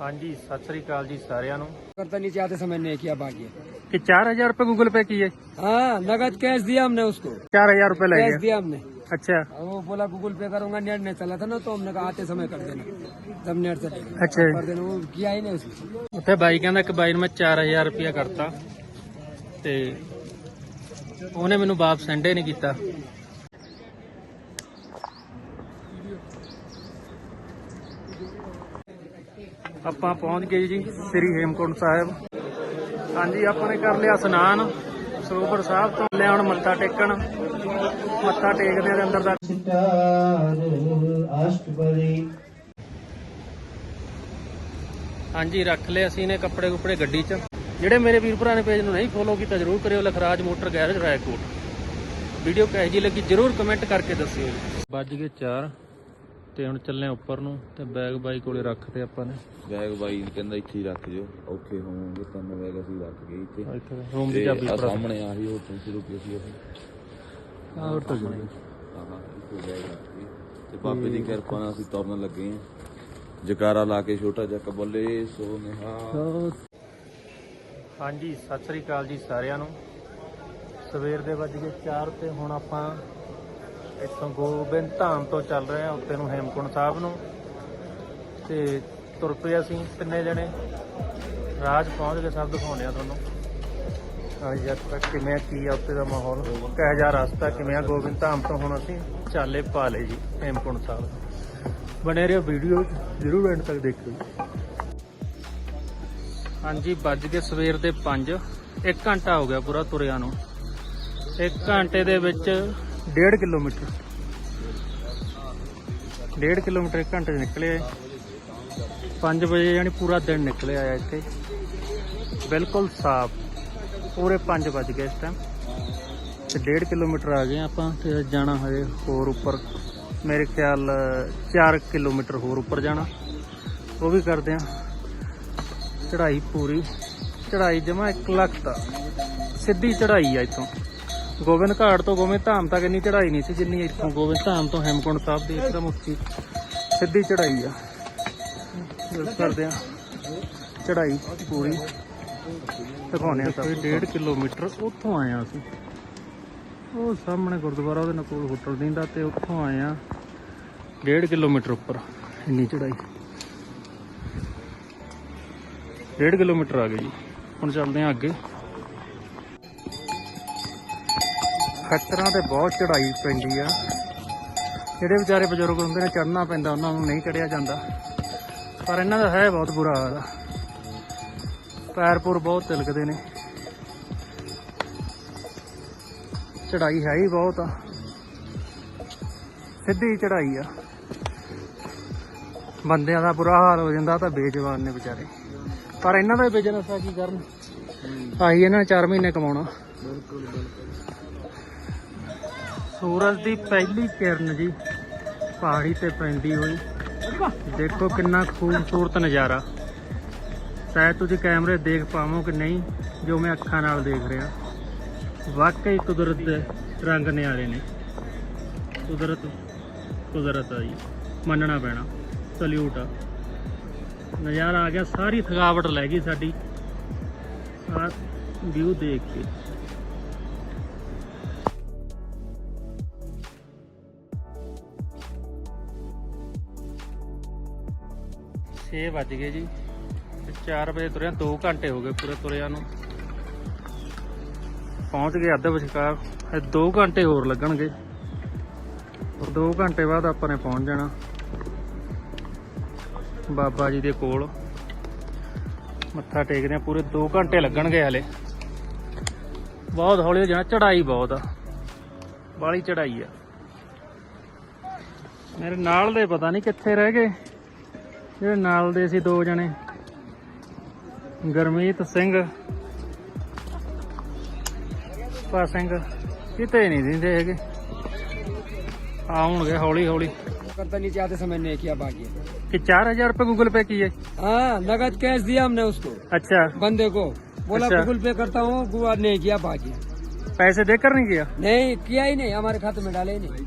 ਹਾਂਜੀ ਸਤਿ ਸ੍ਰੀ ਅਕਾਲ ਜੀ ਸਾਰਿਆਂ ਨੂੰ करता नीचे आते समय नहीं किया बाकी ਕਿ 4000 ਰੁਪਏ ਗੂਗਲ ਪੇ ਕੀਏ हाँ नगद कैश दिया हमने उसको 4000 रुपए ले कैश गए दिया हमने अच्छा और वो बोला गूगल पे करूंगा नेट नहीं चला था ना तो हमने कहा आते समय कर देना जब नेट चलेगा अच्छा कर देना वो किया ही नहीं उसने ਉੱਥੇ ਬਾਈ ਕਹਿੰਦਾ ਕਿ ਬਾਈ ਨੂੰ ਮੈਂ 4000 ਰੁਪਇਆ ਕਰਤਾ ਤੇ ਉਹਨੇ ਮੈਨੂੰ ਵਾਪਸ ਸੈਂਡੇ ਨਹੀਂ ਕੀਤਾ ਆਪਾਂ ਪਹੁੰਚ ਗਏ ਜੀ ਸ੍ਰੀ ਹੇਮਕੁੰਟ ਸਾਹਿਬ। ਹਾਂਜੀ ਆਪਾਂ ਨੇ ਕਰ ਲਿਆ ਇਸ਼ਨਾਨ। ਸਰੋਵਰ ਸਾਹਿਬ ਤੋਂ ਲਿਆ ਹੁਣ ਮੱਥਾ ਟੇਕਣ। ਮੱਥਾ ਟੇਕਦੇ ਆ ਅੰਦਰ ਦਾ ਹਾਂਜੀ, ਰੱਖ ਲਏ ਅਸੀਂ ਨੇ ਕੱਪੜੇ ਕੁਪੜੇ ਗੱਡੀ 'ਚ। ਜਿਹੜੇ ਮੇਰੇ ਵੀਰ ਭਰਾ ਨੇ ਪੇਜ ਨੂੰ ਨਹੀਂ ਫੋਲੋ ਕੀਤਾ, ਜਰੂਰ ਕਰਿਓ Lakhraj motor garage Raikot. Video ਕਿਹੋ ਜੀ ਲੱਗੀ, ਜਰੂਰ ਕਮੈਂਟ ਕਰਕੇ ਦੱਸਿਓ ਜੀ। ਵੱਜ ਗਏ 4 ਤੇ ਹੁਣ ਚੱਲੇ ਆ ਉੱਪਰ ਨੂੰ ਤੇ ਬੈਗ ਬਾਈ ਕੋਲੇ ਰੱਖਤੇ ਆਪਾਂ ਨੇ। ਬੈਗ ਬਾਈ ਕਹਿੰਦਾ ਇੱਥੇ ਹੀ ਰੱਖ ਜਿਓ ਔਖੇ ਹੋਵਾਂਗੇ ਤਿੰਨ ਬੈਗ ਅਸੀਂ ਰੱਖ ਗਏ ਇੱਥੇ। ਇੱਥੇ ਰੂਮ ਦੀ ਤੇ ਚਾਬੀ ਭਰਾ ਸਾਹਮਣੇ ਆਹੀ ਹੋਟਲ ਸ਼ੁਰੂ ਕੀਤੀ ਅਸੀਂ ਆਹ ਤਾਂ ਜੀ ਆਹਾਂ ਇੱਥੇ ਬੈਗ ਰੱਖ ਗਏ। ਤੇ ਬਾਬੇ ਦੀ ਕਿਰਪਾ ਨਾਲ ਅਸੀਂ ਤੁਰਨ ਲੱਗੇ ਹਾਂ। ਜਕਾਰਾ ਲਾ ਕੇ ਛੋਟਾ ਜਿਹਾ ਕਬੱਲੇ ਸੋ ਨਿਹਾ। ਹਾਂਜੀ ਸਤਿ ਸ੍ਰੀ ਅਕਾਲ ਜੀ ਸਾਰਿਆਂ ਨੂੰ। ਸਵੇਰ ਦੇ ਵੱਜ ਗਏ 4 ਤੇ ਹੁਣ ਆਪਾਂ ਇੱਥੋਂ ਗੋਬਿੰਦ ਧਾਮ ਤੋਂ ਚੱਲ ਰਹੇ ਹਾਂ ਉੱਤੇ ਨੂੰ ਹੇਮਕੁੰਟ ਸਾਹਿਬ ਨੂੰ। ਤੇ ਤੁਰ ਪਏ ਅਸੀਂ ਤਿੰਨੇ ਜਣੇ। ਰਾਜ ਪਹੁੰਚ ਕੇ ਸਭ ਦਿਖਾਉਂਦੇ ਆ ਤੁਹਾਨੂੰ। ਹਾਂ ਤੱਕ ਕਿਵੇਂ ਕੀ ਆ ਉੱਤੇ ਦਾ ਮਾਹੌਲ? ਕਿਹੋ ਜਿਹਾ ਰਸਤਾ, ਕਿਵੇਂ ਆ ਗੋਬਿੰਦ ਧਾਮ ਤੋਂ ਹੁਣ ਅਸੀਂ ਚਾਲੇ ਪਾ ਲਏ ਜੀ, ਹੇਮਕੁੰਟ ਸਾਹਿਬ। ਬਣੇ ਰਹੋ ਵੀਡੀਓ, ਜ਼ਰੂਰ ਐਂਡ ਤੱਕ ਦੇਖਿਓ। ਹਾਂਜੀ, ਵੱਜ ਕੇ ਸਵੇਰ ਦੇ 5 1 ਘੰਟਾ ਹੋ ਗਿਆ ਪੂਰਾ ਤੁਰਿਆ ਨੂੰ। 1 ਘੰਟੇ ਦੇ ਵਿੱਚ 1.5 ਕਿਲੋਮੀਟਰ। 1.5 ਕਿਲੋਮੀਟਰ ਇੱਕ ਘੰਟੇ 'ਚ ਨਿਕਲਿਆ 5 ਵਜੇ ਯਾਨੀ ਪੂਰਾ ਦਿਨ ਨਿਕਲਿਆ ਆ ਇੱਥੇ। ਬਿਲਕੁਲ ਸਾਫ਼। ਪੂਰੇ 5 ਵੱਜ ਗਏ ਇਸ ਟਾਈਮ ਤੇ 1.5 ਕਿਲੋਮੀਟਰ ਆ ਗਏ ਆਪਾਂ ਤੇ ਜਾਣਾ ਹਜੇ ਹੋਰ ਉੱਪਰ। ਮੇਰੇ ਖਿਆਲ 4 ਕਿਲੋਮੀਟਰ ਹੋਰ ਉੱਪਰ ਜਾਣਾ। ਉਹ ਵੀ ਕਰਦੇ ਆ। ਚੜ੍ਹਾਈ ਪੂਰੀ। ਚੜ੍ਹਾਈ ਜਮਾ 1 ਲੱਖ ਦਾ ਸਿੱਧੀ ਚੜ੍ਹਾਈ ਆ ਇੱਥੋਂ। ਗੋਬਿੰਦ ਘਾਟ ਤੋਂ ਗੋਬਿੰਦ ਧਾਮ ਤੱਕ ਇੰਨੀ ਚੜਾਈ ਨਹੀਂ ਸੀ ਜਿੰਨੀ ਇੱਥੋਂ ਗੋਬਿੰਦ ਧਾਮ ਤੋਂ ਹੈਮਕੁੰਟ ਸਾਹਿਬ ਦੀ ਇੱਕਦਮ ਉੱਚੀ ਸਿੱਧੀ ਚੜਾਈ ਆ। ਕਰਦੇ ਆ। ਚੜਾਈ ਪੂਰੀ। ਦਿਖਾਉਣੇ ਆ ਤਾਂ 1.5 ਕਿਲੋਮੀਟਰ ਉੱਥੋਂ ਆਏ ਆ ਅਸੀਂ। ਉਹ ਸਾਹਮਣੇ ਗੁਰਦੁਆਰਾ ਉਹਦੇ ਨਾਲ ਕੋਲ ਹੋਟਲ ਦਿੰਦਾ ਤੇ ਉੱਥੋਂ ਆਏ ਆ। 1.5 ਕਿਲੋਮੀਟਰ ਉੱਪਰ ਇੰਨੀ ਚੜਾਈ 1.5 ਕਿਲੋਮੀਟਰ ਆ ਗਏ ਜੀ। ਹੁਣ ਚੱਲਦੇ ਆ ਅੱਗੇ। ਖੱਤਰਾਂ ਤੇ ਬਹੁਤ ਚੜਾਈ ਪੈਂਦੀ ਆ। ਜਿਹੜੇ ਵਿਚਾਰੇ ਬਜ਼ੁਰਗ ਹੁੰਦੇ ਨੇ ਚੜਨਾ ਪੈਂਦਾ ਉਹਨਾਂ ਨੂੰ ਨਹੀਂ ਚੜਿਆ ਜਾਂਦਾ। ਪਰ ਇਹਨਾਂ ਦਾ ਹੈ ਬਹੁਤ ਬੁਰਾ ਹਾਲ। ਆ ਪੈਰ ਪੁਰ ਬਹੁਤ ਤਿਲਕਦੇ ਨੇ। ਚੜਾਈ ਹੈ ਹੀ ਬਹੁਤ ਆ। ਸਿੱਧੀ ਚੜਾਈ ਆ। ਬੰਦਿਆਂ ਦਾ ਬੁਰਾ ਹਾਲ ਹੋ ਜਾਂਦਾ ਤਾਂ ਬੇਜਵਾਨ ਨੇ ਵਿਚਾਰੇ। ਪਰ ਇਹਨਾਂ ਦਾ ਬਿਜ਼ਨਸ ਆ ਕੀ ਕਰਨ? ਆਹੀ ਇਹਨਾਂ 4 ਮਹੀਨੇ ਕਮਾਉਣਾ। ਸੂਰਜ ਦੀ ਪਹਿਲੀ ਕਿਰਨ ਜੀ ਪਹਾੜੀ ਤੇ ਪੈਂਦੀ ਹੋਈ। ਦੇਖੋ ਕਿੰਨਾ ਖੂਬਸੂਰਤ ਨਜ਼ਾਰਾ। ਸ਼ਾਇਦ ਤੁਸੀਂ ਕੈਮਰੇ ਦੇਖ ਪਾਵੋ ਕਿ ਨਹੀਂ, ਜੋ ਮੈਂ ਅੱਖਾਂ ਨਾਲ ਦੇਖ ਰਿਹਾ। ਵਾਕਈ ਕੁਦਰਤ ਦੇ ਰੰਗ ਨਿਆਰੇ ਨੇ। ਕੁਦਰਤ ਕੁਦਰਤ ਆ ਜੀ। ਮੰਨਣਾ ਪੈਣਾ। ਸਲੂਟ ਆ। ਨਜ਼ਾਰਾ ਆ ਗਿਆ। ਸਾਰੀ ਥਕਾਵਟ ਲੈ ਗਈ ਸਾਡੀ। ਆ ਵਿਊ ਦੇਖ ਕੇ। ਛੇ ਵੱਜ ਗਏ ਜੀ ਤੇ 4 ਵਜੇ ਤੁਰਿਆ 2 ਘੰਟੇ ਹੋ ਗਏ ਪੂਰੇ ਤੁਰਿਆ ਨੂੰ। ਪਹੁੰਚ ਗਏ ਅੱਧ ਵਿਚਕਾਰ, ਇਹ 2 ਘੰਟੇ ਹੋਰ ਲੱਗਣਗੇ। ਔਰ 2 ਘੰਟੇ ਬਾਅਦ ਆਪਾਂ ਨੇ ਪਹੁੰਚ ਜਾਣਾ ਬਾਬਾ ਜੀ ਦੇ ਕੋਲ। ਮੱਥਾ ਟੇਕਦੇ ਆ, ਪੂਰੇ 2 ਘੰਟੇ ਲੱਗਣਗੇ ਹਲੇ। ਬਹੁਤ ਹੌਲੀ ਹੋ ਜਾਣਾ ਚੜਾਈ ਬਹੁਤ ਆ। ਬਾਲੀ ਚੜਾਈ ਆ। ਮੇਰੇ ਨਾਲ ਦੇ ਪਤਾ ਨਹੀਂ ਕਿੱਥੇ ਰਹਿ ਗਏ। ਜਿਹੜੇ ਨਾਲ ਦੇ ਸੀ ਦੋ ਜਣੇ ਗਰਮੀਤ ਸਿੰਘ ਪਾ ਸਿੰਘ ਕਿਤੇ ਨਹੀਂ ਦਿੰਦੇ ਹੈਗੇ ਆਉਣਗੇ ਹੌਲੀ ਹੌਲੀ करता नीचे आते समय नहीं किया बाकी ਕਿ 4000 रुपए गूगल पे किए हाँ नगद कैश दिया हमने उसको अच्छा बंदे को बोला अच्छा। गूगल पे करता हूँ गुआ नहीं किया बाकी पैसे देकर नहीं किया नहीं किया ही नहीं हमारे खाते में डाले ही नहीं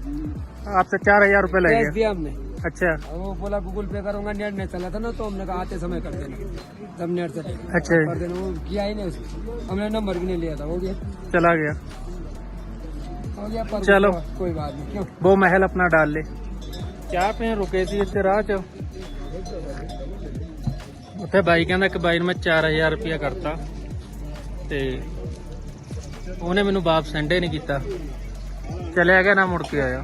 आपसे चार हजार रुपए लग कैश गया दिया हमने अच्छा और वो बोला गूगल पे करूंगा नेट नहीं चला था ना तो हमने कहा आते समय कर देना जब नेट चलेगा अच्छा कर देना वो किया ही नहीं उसको हमने नंबर भी नहीं लिया था हो गया चला गया हो गया पर चलो। कोई बात नहीं क्यों वो महल अपना डाल ले ਚਾਹ ਪੀਣ ਰੁਕੇ ਸੀ ਇੱਥੇ ਰਾਹ 'ਚ ਉੱਥੇ ਬਾਈ ਕਹਿੰਦਾ ਇੱਕ ਬਾਈ ਨੂੰ ਮੈਂ 4000 ਰੁਪਇਆ ਕਰਤਾ ਤੇ ਉਹਨੇ ਮੈਨੂੰ ਵਾਪਸ ਸੈਂਡੇ ਨਹੀਂ ਕੀਤਾ ਚਲਿਆ ਗਿਆ ਨਾ ਮੁੜ ਕੇ ਆਇਆ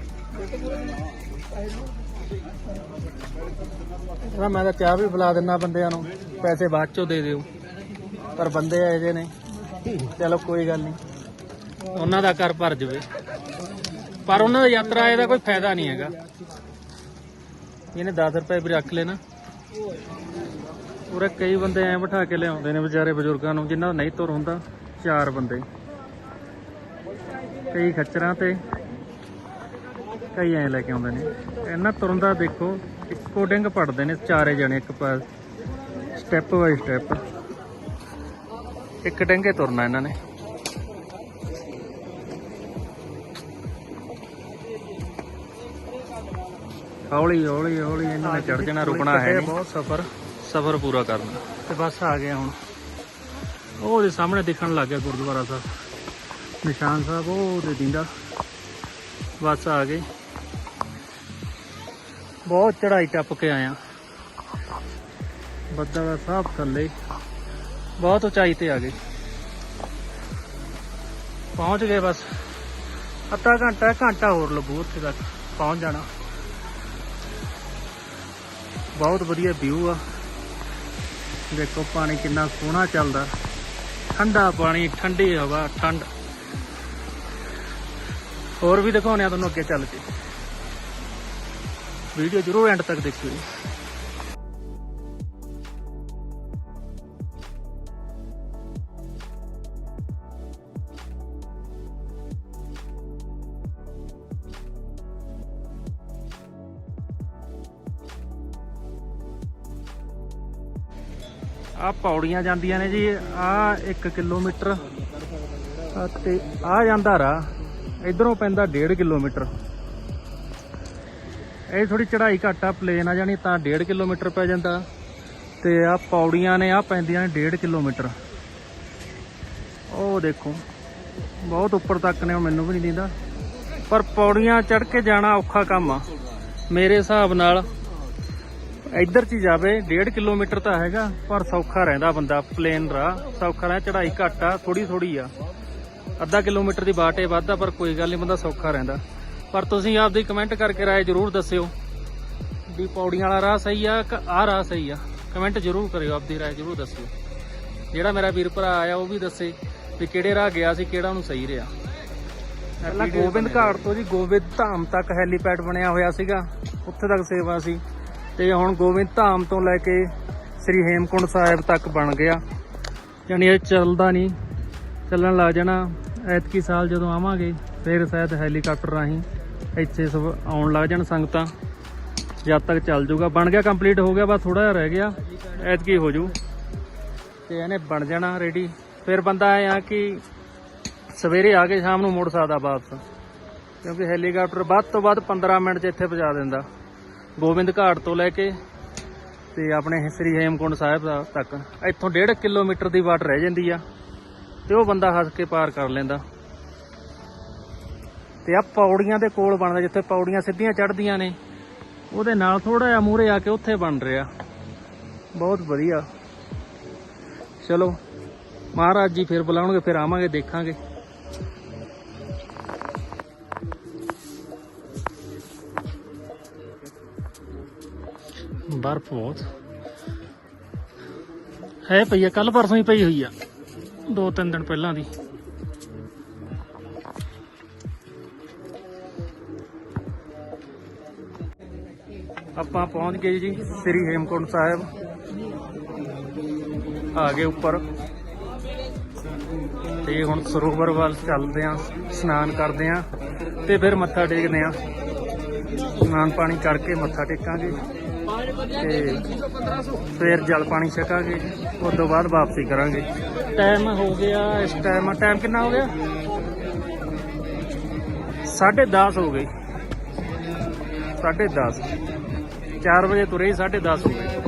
ਕਹਿੰਦਾ ਮੈਂ ਤਾਂ ਚਾਹ ਵੀ ਬੁਲਾ ਦਿੰਦਾ ਬੰਦਿਆਂ ਨੂੰ। ਪੈਸੇ ਬਾਅਦ ਚੋਂ ਦੇ ਦਿਓ। ਪਰ ਬੰਦੇ ਆਏ ਜੇ ਨੇ। ਚਲੋ, ਕੋਈ ਗੱਲ ਨਹੀਂ। ਉਹਨਾਂ ਦਾ ਘਰ ਭਰ ਜਵੇ। ਪਰ ਉਹਨਾਂ ਦਾ ਯਾਤਰਾ ਇਹਦਾ ਕੋਈ ਫਾਇਦਾ ਨਹੀਂ ਹੈਗਾ। ਇਹਨੇ 10 ਰੁਪਏ ਵੀ ਰੱਖ ਲੈਣਾ ਉਰੇ ਕਈ ਬੰਦੇ ਐ ਬਿਠਾ ਕੇ ਲਿਆਉਂਦੇ ਨੇ ਵਿਚਾਰੇ ਬਜ਼ੁਰਗਾਂ ਨੂੰ, ਜਿਨ੍ਹਾਂ ਦਾ ਨਹੀਂ ਤੁਰ ਹੁੰਦਾ। ਚਾਰ ਬੰਦੇ। ਕਈ ਖੱਚਰਾਂ ਤੇ। ਕਈ ਐ ਲੈ ਕੇ ਆਉਂਦੇ ਨੇ। ਇਹਨਾਂ ਤੁਰਨ ਦਾ ਦੇਖੋ ਇੱਕੋ ਡਿੰਗ ਪੜਦੇ ਨੇ ਚਾਰੇ ਜਣੇ ਇੱਕ ਪਾਸ ਸਟੈਪ ਬਾਈ ਸਟੈਪ ਇੱਕ ਡੰਗੇ ਤੁਰਨਾ ਇਹਨਾਂ ਨੇ। ਹੌਲੀ ਹੌਲੀ ਹੌਲੀ ਇਹਨਾਂ ਨੇ ਚੜ ਜਾਣਾ ਰੁਕਣਾ ਹੈ ਨਹੀਂ। ਬਹੁਤ ਸਫ਼ਰ। ਸਫ਼ਰ ਪੂਰਾ ਕਰਨਾ। ਤੇ ਬਸ ਆ ਗਏ ਹੁਣ। ਉਹ ਉਹਦੇ ਸਾਹਮਣੇ ਦਿਖਣ ਲੱਗ ਗਿਆ ਗੁਰਦੁਆਰਾ ਸਾਹਿਬ। ਨਿਸ਼ਾਨ ਸਾਹਿਬ ਉਹ ਉਹਦੇ ਦਿੰਦਾ। ਬਸ ਆ ਗਏ। ਬਹੁਤ ਚੜਾਈ ਟੱਪ ਕੇ ਆਇਆ ਬੱਦਲ ਸਾਹਿਬ ਥੱਲੇ। ਬਹੁਤ ਉਚਾਈ ਤੇ ਆ ਗਏ। ਪਹੁੰਚ ਗਏ ਬਸ। ਅੱਧਾ ਘੰਟਾ ਘੰਟਾ ਹੋਰ ਲੱਗੂ ਉੱਥੇ ਤੱਕ। ਪਹੁੰਚ ਜਾਣਾ। ਬਹੁਤ ਵਧੀਆ ਵਿਊ ਆ। ਦੇਖੋ ਪਾਣੀ ਕਿੰਨਾ ਸੋਹਣਾ ਚੱਲਦਾ। ਠੰਡਾ ਪਾਣੀ, ਠੰਡੀ ਹਵਾ, ਠੰਡ। ਹੋਰ ਵੀ ਦਿਖਾਉਣੇ ਆ ਤੁਹਾਨੂੰ ਅੱਗੇ ਚੱਲ ਕੇ। ਵੀਡੀਓ ਜਰੂਰ ਐਂਡ ਤੱਕ ਦੇਖਿਓ ਜੀ। ਆ ਪੌੜੀਆਂ ਜਾਂਦੀਆਂ ਨੇ ਜੀ ਆ 1 ਕਿਲੋਮੀਟਰ ਆਹ ਤੇ ਆ ਜਾਂਦਾ ਰਾਹ, ਇਧਰੋਂ ਪੈਂਦਾ 1.5 ਕਿਲੋਮੀਟਰ ਇਹ ਥੋੜੀ ਚੜ੍ਹਾਈ ਘੱਟ ਆ ਪਲੇਨ ਆ ਜਾਣੀ, ਤਾਂ 1.5 ਕਿਲੋਮੀਟਰ ਪੈ ਜਾਂਦਾ। ਤੇ ਆ ਪੌੜੀਆਂ ਨੇ ਆ ਪੈਂਦੀਆਂ ਨੇ 1.5 ਕਿਲੋਮੀਟਰ। ਉਹ ਦੇਖੋ, ਬਹੁਤ ਉੱਪਰ ਤੱਕ ਨੇ, ਉਹ ਮੈਨੂੰ ਵੀ ਨਹੀਂ ਦਿੰਦਾ। ਪਰ ਪੌੜੀਆਂ ਚੜ੍ਹ ਕੇ ਜਾਣਾ ਔਖਾ ਕੰਮ ਆ, ਮੇਰੇ ਹਿਸਾਬ ਨਾਲ। ਇੱਧਰ ਚ ਹੀ ਜਾਵੇ 1.5 ਕਿਲੋਮੀਟਰ ਤਾਂ ਹੈਗਾ, ਪਰ ਸੌਖਾ ਰਹਿੰਦਾ ਬੰਦਾ ਪਲੇਨ ਰਾਹ। ਸੌਖਾ ਰਹਿ ਚੜਾਈ ਘੱਟ ਆ ਥੋੜੀ ਥੋੜੀ ਆ। ਅੱਧਾ ਕਿਲੋਮੀਟਰ ਦੀ ਬਾਟ ਵੱਧਦਾ ਪਰ ਕੋਈ ਗੱਲ ਨਹੀਂ ਬੰਦਾ ਸੌਖਾ ਰਹਿੰਦਾ। ਪਰ ਤੁਸੀਂ ਆਪਦੀ ਕਮੈਂਟ ਕਰਕੇ ਰਾਏ ਜਰੂਰ ਦੱਸਿਓ ਵੀ ਪੌੜੀਆਂ ਵਾਲਾ ਰਾਹ ਸਹੀ ਆ ਕਿ ਆਹ ਰਾਹ ਸਹੀ ਆ। ਕਮੈਂਟ ਜਰੂਰ ਕਰਿਓ ਆਪਦੀ ਰਾਏ ਜਰੂਰ ਦੱਸਿਓ। ਜਿਹੜਾ ਮੇਰਾ ਵੀਰ ਭਰਾ ਆਇਆ ਉਹ ਵੀ ਦੱਸੇ ਵੀ ਕਿਹੜੇ ਰਾਹ ਗਿਆ ਸੀ ਕਿਹੜਾ ਉਹਨੂੰ ਸਹੀ ਰਿਹਾ। ਪਹਿਲਾਂ ਗੋਬਿੰਦ ਘਾਟ ਤੋਂ ਜੀ ਗੋਬਿੰਦ ਧਾਮ ਤੱਕ ਹੈਲੀਪੈਡ ਬਣਿਆ ਹੋਇਆ ਸੀਗਾ। ਉੱਥੇ ਤੱਕ ਸੇਵਾ ਸੀ। ਤੇ ਹੁਣ ਗੋਬਿੰਦ ਧਾਮ ਤੋਂ ਲੈ ਕੇ ਸ੍ਰੀ ਹੇਮਕੁੰਡ ਸਾਹਿਬ ਤੱਕ ਬਣ ਗਿਆ। ਯਾਨੀ ਇਹ ਚੱਲਦਾ ਨਹੀਂ। ਚੱਲਣ ਲੱਗ ਜਾਣਾ। ਐਤਕੀ ਸਾਲ ਜਦੋਂ ਆਵਾਂਗੇ ਫਿਰ ਸ਼ਾਇਦ ਹੈਲੀਕਾਪਟਰ ਰਾਹੀਂ ਇੱਥੇ ਸਭ ਆਉਣ ਲੱਗ ਜਾਣ ਸੰਗਤਾਂ। ਜਦ ਤੱਕ ਚੱਲ ਜਾਊਗਾ ਬਣ ਗਿਆ ਕੰਪਲੀਟ ਹੋ ਗਿਆ, ਬਸ ਥੋੜਾ ਜਿਹਾ ਰਹਿ ਗਿਆ। ਐਤਕੀ ਹੋ ਜੂ। ਤੇ ਇਹਨੇ ਬਣ ਜਾਣਾ ਰੈਡੀ ਫਿਰ ਬੰਦਾ ਐ ਆ ਕਿ ਸਵੇਰੇ ਆ ਕੇ ਸ਼ਾਮ ਨੂੰ ਮੁੜ ਸਕਦਾ ਵਾਪਸ। ਕਿਉਂਕਿ ਹੈਲੀਕਾਪਟਰ ਵੱਧ ਤੋਂ ਵੱਧ 15 ਮਿੰਟ 'ਚ ਇੱਥੇ ਪਹੁੰਚਾ ਦਿੰਦਾ। ਗੋਬਿੰਦ ਘਾਟ ਤੋਂ ਲੈ ਕੇ ਤੇ ਆਪਣੇ ਸ੍ਰੀ ਹੇਮਕੁੰਡ ਸਾਹਿਬ ਦਾ ਤੱਕ। ਇੱਥੋਂ 1.5 ਕਿਲੋਮੀਟਰ ਦੀ ਵਾਟ ਰਹਿ ਜਾਂਦੀ ਆ। ਤੇ ਉਹ ਬੰਦਾ ਹੱਸ ਕੇ ਪਾਰ ਕਰ ਲੈਂਦਾ। ਤੇ ਆ ਪੌੜੀਆਂ ਦੇ ਕੋਲ ਬਣਦਾ ਜਿੱਥੇ ਪੌੜੀਆਂ ਸਿੱਧੀਆਂ ਚੜਦੀਆਂ ਨੇ। ਉਹਦੇ ਨਾਲ ਥੋੜਾ ਜਿਹਾ ਮੂਹਰੇ ਆ ਕੇ ਉੱਥੇ ਬਣ ਰਿਹਾ। ਬਹੁਤ ਵਧੀਆ। ਚਲੋ, ਮਹਾਰਾਜ ਜੀ ਫਿਰ ਬੁਲਾਉਣਗੇ, ਫਿਰ ਆਵਾਂਗੇ, ਦੇਖਾਂਗੇ। ਬਰਫ਼ ਬਹੁਤ। ਹੈ ਪਈ ਆ ਕੱਲ ਪਰਸੋਂ ਹੀ ਪਈ ਹੋਈ ਆ। ਦੋ ਤਿੰਨ ਦਿਨ ਪਹਿਲਾਂ ਦੀ। ਆਪਾਂ ਪਹੁੰਚ ਗਏ ਜੀ ਸ੍ਰੀ ਹੇਮਕੁੰਟ ਸਾਹਿਬ। ਆ ਗਏ ਉੱਪਰ। ਤੇ ਹੁਣ ਸਰੋਵਰ ਵੱਲ ਚੱਲਦੇ ਆਂ, ਇਸ਼ਨਾਨ ਕਰਦੇ ਆਂ ਤੇ ਫਿਰ ਮੱਥਾ ਟੇਕਦੇ ਆਂ। ਇਸ਼ਨਾਨ ਪਾਣੀ ਕਰਕੇ ਮੱਥਾ ਟੇਕਾਂਗੇ ਤੇ ਫਿਰ ਜਲ ਪਾਣੀ ਛਕਾਂਗੇ। ਉਸ ਤੋਂ ਬਾਅਦ ਵਾਪਸੀ ਕਰਾਂਗੇ। ਟਾਈਮ ਹੋ ਗਿਆ ਇਸ ਟਾਈਮ ਟਾਈਮ ਕਿੰਨਾ ਹੋ ਗਿਆ? 10:30 ਹੋ ਗਏ। 10:30 4 ਵਜੇ ਤੁਰੇ 10:30 ਹੋ ਗਏ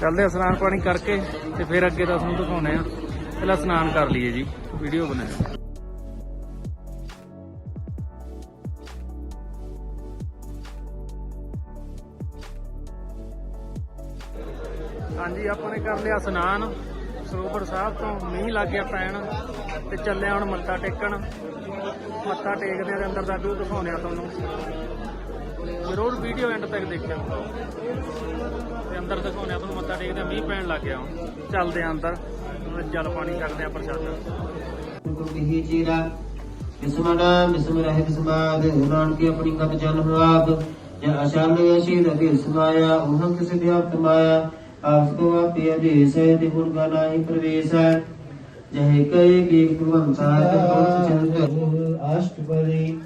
ਚੱਲਦੇ ਆ ਇਸ਼ਨਾਨ ਪਾਣੀ ਕਰਕੇ ਤੇ ਫਿਰ ਅੱਗੇ ਦਾ ਤੁਹਾਨੂੰ ਦਿਖਾਉਣੇ ਆ। ਪਹਿਲਾਂ ਇਸ਼ਨਾਨ ਕਰ ਲਈਏ ਜੀ ਵੀਡੀਓ ਬਣਾਇਆ ਹਾਂਜੀ, ਆਪਾਂ ਨੇ ਕਰ ਲਿਆ ਇਸ਼ਨਾਨ। ਸਰੋਵਰ ਸਾਹਿਬ ਤੋਂ ਮੀਂਹ ਲੱਗ ਗਿਆ ਪੈਣ ਤੇ ਚੱਲੇ ਹੁਣ ਮੱਥਾ ਟੇਕਣ। ਮੱਥਾ ਟੇਕਦੇ ਦੇ ਅੰਦਰ ਦਾ ਵਿਊ ਦਿਖਾਉਣੇ ਆ ਤੁਹਾਨੂੰ। ਜ਼ਰੂਰ ਵੀਡੀਓ ਐਂਡ ਤੱਕ ਦੇਖਿਓ। ਤੇ ਅੰਦਰ ਦਿਖਾਉਣੇ ਆ ਤੁਹਾਨੂੰ ਮੱਥਾ ਟੇਕਦੇ ਮੀਂਹ ਪੈਣ ਲੱਗ ਗਿਆ ਚੱਲਦੇ ਆ ਅੰਦਰ। ਜਲ ਪਾਣੀ ਕਰਦੇ ਆ ਪ੍ਰਸ਼ਾਦਾ। ਗੁਰਦਿਹੀ ਜੀਰਾ ਬਿਸਮਣਾ ਬਿਸਮ ਰਹਿ ਬਿਸਮਾਦ ਉਨਾਨ ਕੀ ਆਪਣੀ ਕਬ ਜਨ ਹੋ ਆਪ, ਜਾਂ ਅਸ਼ਾਨ ਯਸ਼ੀ ਰਬੀ ਸਮਾਇਆ, ਉਹਨਾਂ ਕਿਸੇ ਦੀ ਆਪ ਮਾਇਆ ਆਪ ਕੋ ਆਪੇ ਅਜੇਸ ਹੈ ਤੇ ਗੁਣ ਗਾਨਾ ਹੀ ਪ੍ਰਵੇਸ਼ ਹੈ। ਜਹ ਕਏ ਕੀ ਗੁਰਵੰ ਸਾਹਿਬ ਬਹੁਤ ਚੰਦ ਅਸ਼ਟਪਦੀ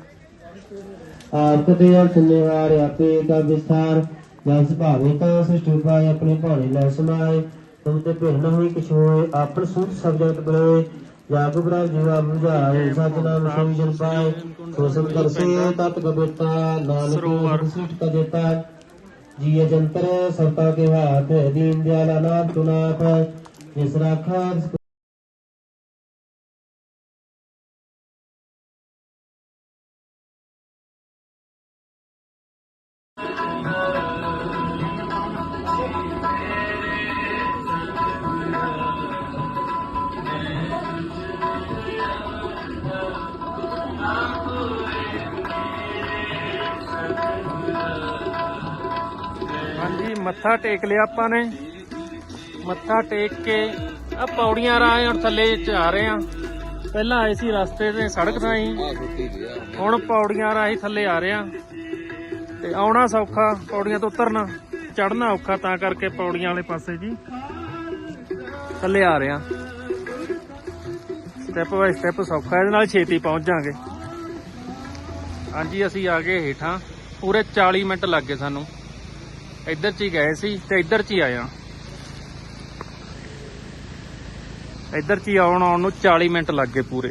ਆਪ ਤੇ ਅਰਥ ਨਿਵਾਰ ਆਪੇ ਕਾ ਵਿਸਥਾਰ ਜਸ ਭਾਵੇ ਤਾਂ ਸ੍ਰਿਸ਼ਟ ਉਪਾਇ ਆਪਣੇ ਭਾਣੇ ਲੈ ਸਮਾਏ। ਤੁਮ ਤੇ ਭਿੰਨ ਨਾ ਹੋਈ ਕਿਛ ਹੋਏ ਆਪਨ ਸੂਤ ਸਬਜਤ ਬਲੋਏ ਜਾਗ ਬਰਾ ਜੀਵਾ 부ਝਾਏ ਸਚ ਨਾਮ ਸੋਈ ਜਨ ਪਾਏ। ਸੋ ਸਮ ਕਰਸੇ ਤਤ ਗਬੇਤਾ ਨਾਨਕ ਸਰੋਵਰ। ਸ੍ਰਿਸ਼ਟ ਕਾ ਦੇਤਾ ਜੀ ਜੰਤਰ ਸਭਤਾ ਕੇ ਹਾਥ ਦੀਨ ਦਿਆਲਾ ਨਾਥ ਤੁਨਾਥ ਜਿਸ ਰਾਖਾ ਮੱਥਾ ਟੇਕ ਲਿਆ ਆਪਾਂ ਨੇ। ਮੱਥਾ ਟੇਕ ਕੇ ਆ ਪੌੜੀਆਂ ਰਾਹੀਂ ਹੁਣ ਥੱਲੇ ਜਾ ਰਹੇ ਆ ਪਹਿਲਾਂ ਆਏ ਸੀ ਰਸਤੇ ਤੇ ਸੜਕ ਰਾਹੀਂ। ਹੁਣ ਪੌੜੀਆਂ ਰਾਹੀਂ ਥੱਲੇ ਆ ਰਹੇ ਆ ਤੇ ਆਉਣਾ ਸੌਖਾ, ਪੌੜੀਆਂ ਤੋਂ ਉਤਰਨਾ ਚੜਨਾ ਔਖਾ ਤਾਂ ਕਰਕੇ ਪੌੜੀਆਂ ਵਾਲੇ ਪਾਸੇ ਜੀ। ਥੱਲੇ ਆ ਰਹੇ ਆ ਸਟੈਪ ਬਾਈ ਸਟੈਪ ਸੌਖਾ, ਇਹਦੇ ਨਾਲ ਛੇਤੀ ਪਹੁੰਚ ਜਾਾਂਗੇ। ਹਾਂਜੀ, ਅਸੀਂ ਆ ਗਏ ਹੇਠਾਂ। ਪੂਰੇ 40 ਮਿੰਟ ਲੱਗ ਗਏ ਸਾਨੂੰ। ਇੱਧਰ ਚ ਹੀ ਗਏ ਸੀ ਤੇ ਇੱਧਰ ਚ ਹੀ ਆਇਆ ਇੱਧਰ ਚ ਹੀ ਆਉਣ ਆਉਣ ਨੂੰ 40 ਮਿੰਟ ਲੱਗ ਗਏ ਪੂਰੇ।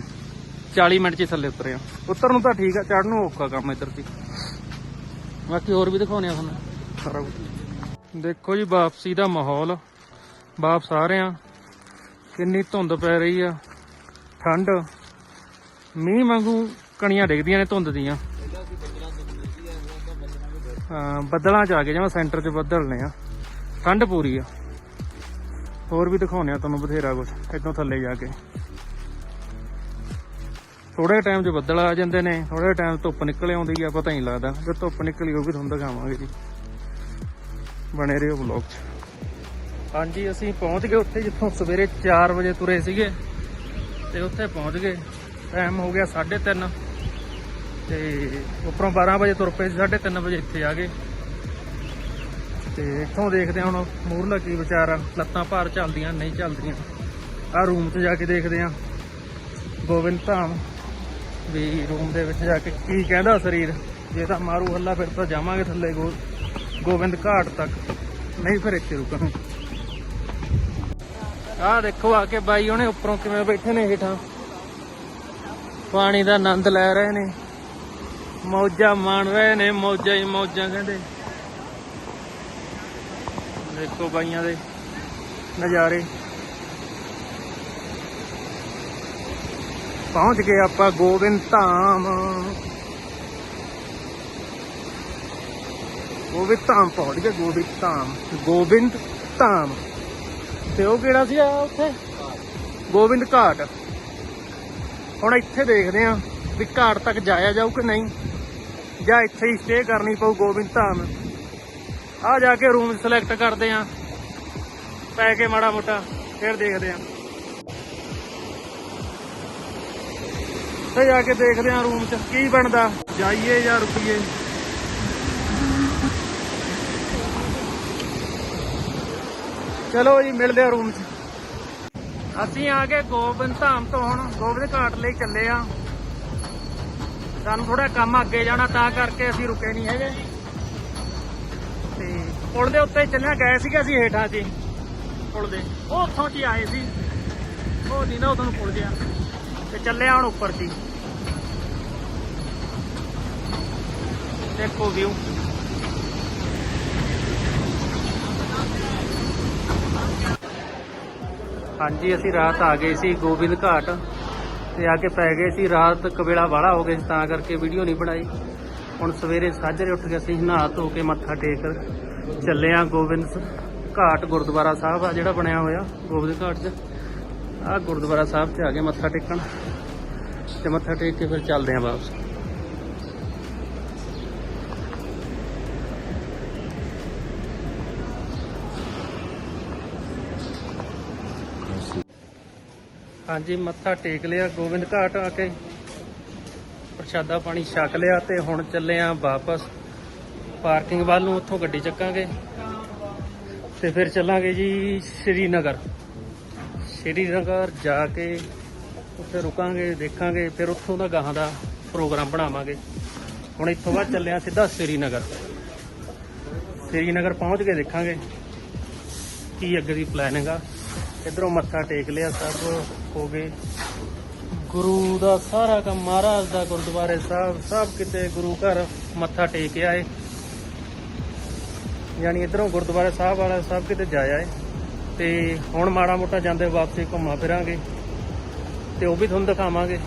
40 ਮਿੰਟ ਚ ਹੀ ਥੱਲੇ ਉਤਰੇ ਆ ਉਤਰ ਨੂੰ ਤਾਂ ਠੀਕ ਆ ਚੜ੍ਹਨ ਨੂੰ ਔਖਾ ਕੰਮ ਇੱਧਰ ਚ। ਬਾਕੀ ਹੋਰ ਵੀ ਦਿਖਾਉਣੇ ਆ ਤੁਹਾਨੂੰ। ਸਾਰਾ ਕੁਝ ਦੇਖੋ ਜੀ ਵਾਪਸੀ ਦਾ ਮਾਹੌਲ। ਵਾਪਸ ਆ ਰਹੇ ਆ ਕਿੰਨੀ ਧੁੰਦ ਪੈ ਰਹੀ ਆ। ਠੰਡ। ਮੀਂਹ ਵਾਂਗੂ ਕਣੀਆਂ ਡਿੱਗਦੀਆਂ ਨੇ ਧੁੰਦ ਦੀਆਂ। ਬੱਦਲਾਂ ਚ ਆ ਗਏ, ਜਿਵੇਂ ਸੈਂਟਰ 'ਚ ਬੱਦਲ ਨੇ ਆ। ਠੰਡ ਪੂਰੀ ਆ। ਹੋਰ ਵੀ ਦਿਖਾਉਣੇ ਆ ਤੁਹਾਨੂੰ ਬਥੇਰਾ ਕੁਝ ਇਦੋਂ ਥੱਲੇ ਜਾ ਕੇ। ਥੋੜੇ ਟਾਈਮ 'ਚ ਬੱਦਲ ਆ ਜਾਂਦੇ ਨੇ ਥੋੜੇ ਟਾਈਮ ਧੁੱਪ ਨਿਕਲ ਆਉਂਦੀ ਆ, ਪਤਾ ਹੀ ਨਹੀਂ ਲੱਗਦਾ। ਜੇ ਧੁੱਪ ਨਿਕਲੀ ਉਹ ਵੀ ਤੁਹਾਨੂੰ ਦਿਖਾਵਾਂਗੇ ਜੀ। ਬਣੇ ਰਹੋ ਵਲੌਗ 'ਚ। ਹਾਂਜੀ, ਅਸੀਂ ਪਹੁੰਚ ਗਏ ਉੱਥੇ ਜਿੱਥੋਂ ਸਵੇਰੇ 4 ਵਜੇ ਤੁਰੇ ਸੀਗੇ, ਤੇ ਉੱਥੇ ਪਹੁੰਚ ਗਏ। ਟਾਈਮ ਹੋ ਗਿਆ 3:30 ਤੇ ਉੱਪਰੋਂ 12 ਵਜੇ ਤੁਰ ਪਏ ਸੀ 3:30 ਵਜੇ ਇੱਥੇ ਆ ਗਏ। ਤੇ ਇੱਥੋਂ ਦੇਖਦੇ ਹਾਂ ਹੁਣ ਮੂਰਲਾ ਕੀ ਵਿਚਾਰ ਆ, ਲੱਤਾਂ ਭਾਰ ਚੱਲਦੀਆਂ, ਨਹੀਂ ਚੱਲਦੀਆਂ। ਆ ਰੂਮ 'ਚ ਜਾ ਕੇ ਦੇਖਦੇ ਹਾਂ। ਗੋਬਿੰਦ ਧਾਮ ਵੀ ਰੂਮ ਦੇ ਵਿੱਚ ਜਾ ਕੇ ਕੀ ਕਹਿੰਦਾ ਸਰੀਰ। ਜੇ ਤਾਂ ਮਾਰੂ ਹੱਲਾ, ਫਿਰ ਤਾਂ ਜਾਵਾਂਗੇ ਥੱਲੇ ਗੋ, ਗੋਬਿੰਦ ਘਾਟ ਤੱਕ। ਨਹੀਂ, ਫਿਰ ਇੱਥੇ ਰੁਕਾਂਗੇ। ਆਹ ਦੇਖੋ ਆ ਕੇ ਬਾਈ, ਉਹਨੇ ਉੱਪਰੋਂ ਕਿਵੇਂ ਬੈਠੇ ਨੇ ਹੇਠਾਂ। ਪਾਣੀ ਦਾ ਆਨੰਦ ਲੈ ਰਹੇ ਨੇ। ਮੌਜਾਂ ਮਾਣ ਰਹੇ ਨੇ ਮੌਜਾਂ ਹੀ ਮੌਜਾਂ ਕਹਿੰਦੇ। ਦੇਖੋ ਬਾਈਆਂ ਦੇ ਨਜ਼ਾਰੇ। ਪਹੁੰਚ ਗਏ ਆਪਾਂ ਗੋਬਿੰਦ ਧਾਮ। ਗੋਬਿੰਦ ਧਾਮ ਪਹੁੰਚ ਗਏ ਗੋਬਿੰਦ ਧਾਮ ਗੋਬਿੰਦ ਧਾਮ। ਤੇ ਉਹ ਕਿਹੜਾ ਸੀ ਆ ਉੱਥੇ ਗੋਬਿੰਦ ਘਾਟ। ਹੁਣ ਇੱਥੇ ਦੇਖਦੇ ਆਂ ਵੀ ਘਾਟ ਤੱਕ ਜਾਇਆ ਜਾਊ ਕਿ ਨਹੀਂ। ਜਾਂ ਇੱਥੇ ਹੀ ਸਟੇ ਕਰਨੀ ਪਊ ਗੋਬਿੰਦ ਧਾਮ। ਆ ਜਾ ਕੇ ਰੂਮ ਸਿਲੈਕਟ ਕਰਦੇ ਆਂ ਪੈ ਕੇ ਮਾੜਾ ਮੋਟਾ ਫਿਰ ਦੇਖਦੇ ਆਂ ਤੇ ਜਾ ਕੇ ਦੇਖਦੇ ਆਂ ਰੂਮ 'ਚ ਕੀ ਬਣਦਾ। ਜਾਈਏ ਜਾਂ ਰੁਕੀਏ। ਚਲੋ ਜੀ, ਮਿਲਦੇ ਆ ਰੂਮ 'ਚ। ਅਸੀਂ ਆ ਕੇ ਗੋਬਿੰਦ ਧਾਮ ਤੋਂ ਹੁਣ, ਗੋਬਿੰਦ ਘਾਟ ਲਈ ਚੱਲੇ ਆ। ਸਾਨੂੰ ਥੋੜਾ ਕੰਮ ਅੱਗੇ ਜਾਣਾ, ਤਾਂ ਕਰਕੇ ਅਸੀਂ ਰੁਕੇ ਨਹੀਂ ਹੈਗੇ। ਤੇ ਪੁਲ ਦੇ ਉੱਤੇ ਚੱਲਿਆ, ਗਏ ਸੀਗੇ ਅਸੀਂ ਹੇਠਾਂ ਜੀ। ਪੁਲ ਦੇ। ਉਹ ਉੱਥੋਂ ਚ ਆਏ ਸੀ। ਉਹ ਨਹੀਂ ਨਾ ਉਦੋਂ ਪੁਲ ਗਿਆ ਤੇ ਚੱਲਿਆ ਹੁਣ ਉੱਪਰ ਦੀ ਦੇਖੋ ਵਿਊ ਹਾਂਜੀ, ਅਸੀਂ ਰਾਤ ਆ ਗਏ ਸੀ ਗੋਬਿੰਦ ਘਾਟ ਤੇ ਆ ਕੇ ਪੈ ਗਏ ਸੀ। ਰਾਤ ਕਵੇਲਾ ਵਾਲਾ ਹੋ ਗਏ ਸੀ, ਤਾਂ ਕਰਕੇ ਵੀਡੀਓ ਨਹੀਂ ਬਣਾਈ। ਹੁਣ ਸਵੇਰੇ ਸਾਜਰੇ ਉੱਠ ਕੇ ਅਸੀਂ ਨਹਾ ਧੋ ਕੇ ਮੱਥਾ ਟੇਕ ਚੱਲੇ ਆ ਗੋਬਿੰਦ ਘਾਟ, ਗੁਰਦੁਆਰਾ ਸਾਹਿਬ ਆ ਜਿਹੜਾ ਬਣਿਆ ਹੋਇਆ, ਗੋਬਿੰਦ ਘਾਟ 'ਚ। ਆ ਗੁਰਦੁਆਰਾ ਸਾਹਿਬ 'ਚ ਆ ਕੇ ਮੱਥਾ ਟੇਕਣ ਤੇ ਮੱਥਾ ਟੇਕ ਕੇ ਫਿਰ ਚੱਲਦੇ ਆ ਵਾਪਸ। ਹਾਂਜੀ, ਮੱਥਾ ਟੇਕ ਲਿਆ, ਗੋਬਿੰਦ ਘਾਟ ਆ ਕੇ। ਪ੍ਰਸ਼ਾਦਾ ਪਾਣੀ ਛਕ ਲਿਆ ਤੇ ਹੁਣ ਚੱਲੇ ਆ ਵਾਪਸ। ਪਾਰਕਿੰਗ ਵੱਲ ਨੂੰ ਉੱਥੋਂ ਗੱਡੀ ਚੱਕਾਂਗੇ। ਤੇ ਫਿਰ ਚੱਲਾਂਗੇ ਜੀ ਸ਼੍ਰੀਨਗਰ। ਸ਼੍ਰੀਨਗਰ ਜਾ ਕੇ ਉੱਥੇ ਰੁਕਾਂਗੇ, ਦੇਖਾਂਗੇ, ਫਿਰ ਉੱਥੋਂ ਦਾ ਗਾਹਾਂ ਦਾ ਪ੍ਰੋਗਰਾਮ ਬਣਾਵਾਂਗੇ। ਹੁਣ ਇੱਥੋਂ ਬਾਅਦ ਚੱਲਿਆ ਸਿੱਧਾ ਸ਼੍ਰੀਨਗਰ। ਸ਼੍ਰੀਨਗਰ ਪਹੁੰਚ ਕੇ ਦੇਖਾਂਗੇ ਕੀ ਅੱਗੇ ਦੀ ਪਲੈਨਿੰਗ ਆ। ਇਧਰੋਂ ਮੱਥਾ ਟੇਕ ਲਿਆ ਸਭ। ਹੋ ਗਏ। ਗੁਰੂ ਦਾ ਸਾਰਾ ਕੰਮ ਮਹਾਰਾਜ ਦਾ ਗੁਰਦੁਆਰੇ ਸਾਹਿਬ, ਸਭ ਕਿਤੇ ਗੁਰੂ ਘਰ ਮੱਥਾ ਟੇਕ ਆਏ। ਯਾਨੀ ਇਧਰੋਂ ਗੁਰਦੁਆਰੇ ਸਾਹਿਬ ਵਾਲਾ ਸਭ ਕਿਤੇ ਜਾਇਆ ਏ ਤੇ ਹੁਣ ਮਾੜਾ ਮੋਟਾ ਜਾਂਦੇ ਵਾਪਸੀ ਘੁੰਮਾ ਫਿਰਾਂਗੇ। ਤੇ ਉਹ ਵੀ ਤੁਹਾਨੂੰ ਦਿਖਾਵਾਂਗੇ।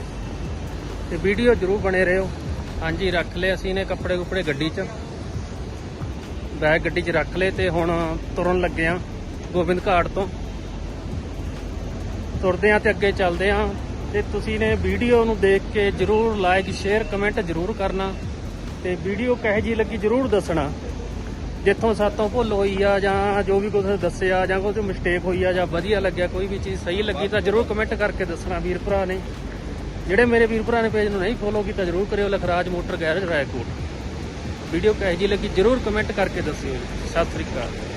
ਤੇ ਵੀਡੀਓ ਜਰੂਰ ਬਣੇ ਰਹੋ। ਹਾਂਜੀ, ਰੱਖ ਲਏ ਅਸੀਂ ਨੇ ਕੱਪੜੇ ਕੁਪੜੇ ਗੱਡੀ 'ਚ। ਬੈਗ ਗੱਡੀ 'ਚ ਰੱਖ ਲਏ ਤੇ ਹੁਣ ਤੁਰਨ ਲੱਗੇ ਆ ਗੋਬਿੰਦ ਘਾਟ ਤੋਂ। ਤੁਰਦੇ ਆ ਤੇ ਅੱਗੇ ਚੱਲਦੇ ਆ ਤੇ ਤੁਸੀਂ ਨੇ ਵੀਡੀਓ ਨੂੰ ਦੇਖ ਕੇ ਜਰੂਰ ਲਾਈਕ ਸ਼ੇਅਰ ਕਮੈਂਟ ਜਰੂਰ ਕਰਨਾ ਤੇ ਵੀਡੀਓ ਕਹੇ ਜੀ ਲੱਗੀ ਜਰੂਰ ਦੱਸਣਾ। ਜਿੱਥੋਂ ਸਾਤੋਂ ਭੁੱਲ ਹੋਈ ਆ ਜਾਂ ਜੋ ਵੀ ਕੁਝ ਦੱਸਿਆ ਜਾਂ ਕੋਈ ਮਿਸਟੇਕ ਹੋਈ ਆ ਜਾਂ ਵਧੀਆ ਲੱਗਿਆ, ਕੋਈ ਵੀ ਚੀਜ਼ ਸਹੀ ਲੱਗੀ ਤਾਂ ਜਰੂਰ ਕਮੈਂਟ ਕਰਕੇ ਦੱਸਣਾ ਵੀਰ ਭਰਾ ਨੇ। ਜਿਹੜੇ ਮੇਰੇ ਵੀਰ ਭਰਾ ਨੇ ਪੇਜ ਨੂੰ ਨਹੀਂ ਫੋਲੋ ਕੀਤਾ ਜਰੂਰ ਕਰਿਓ Lakhraj motor garage Raikot. Video ਕਹੇ ਜੀ ਲੱਗੀ ਜਰੂਰ ਕਮੈਂਟ ਕਰਕੇ ਦੱਸਿਓ। ਜੀ। ਸਤਿ ਸ੍ਰੀ ਅਕਾਲ।